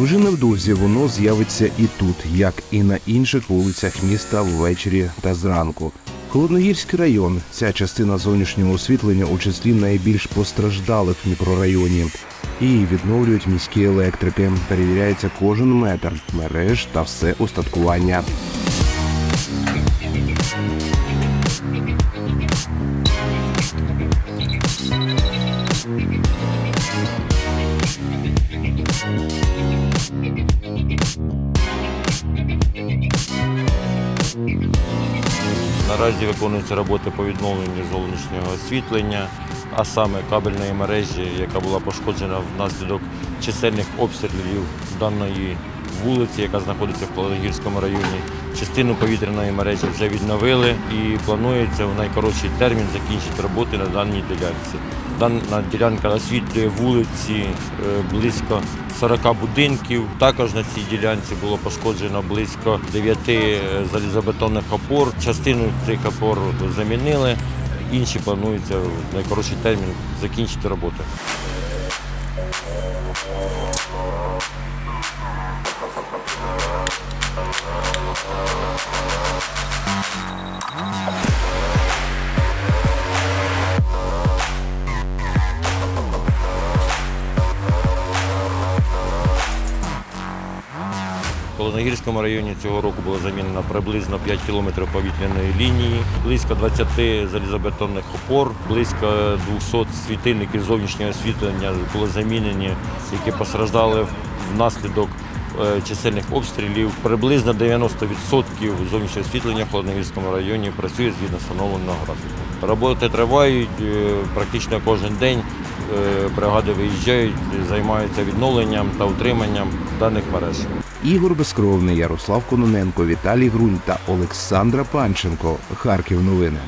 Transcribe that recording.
Вже невдовзі воно з'явиться і тут, як і на інших вулицях міста ввечері та зранку. Холодногірський район ця частина зовнішнього освітлення у числі найбільш постраждалих в мікрорайоні. Її відновлюють міські електрики. Перевіряється кожен метр мереж та все устаткування. Наразі виконуються роботи по відновленню зовнішнього освітлення, а саме кабельної мережі, яка була пошкоджена внаслідок чисельних обстрілів даної вулиці, яка знаходиться в Павлогірському районі. Частину повітряної мережі вже відновили і планується в найкоротший термін закінчити роботи на даній ділянці. Дана ділянка освітлює вулиці е, близько 40 будинків. Також на цій ділянці було пошкоджено близько 9 залізобетонних опор. Частину цих опор замінили, інші планується в найкоротший термін закінчити роботи. В Холодногірському районі цього року було замінено приблизно 5 кілометрів повітряної лінії, близько 20 залізобетонних опор, близько 200 світильників зовнішнього освітлення були замінені, які постраждали внаслідок чисельних обстрілів. Приблизно 90% зовнішнього освітлення в Холодногірському районі працює згідно встановленого графіку. Роботи тривають е, практично кожен день. Е, Бригади виїжджають, займаються відновленням та утриманням даних мереж. Ігор Безкровний, Ярослав Кононенко, Віталій Грунь та Олександра Панченко. Харків новини.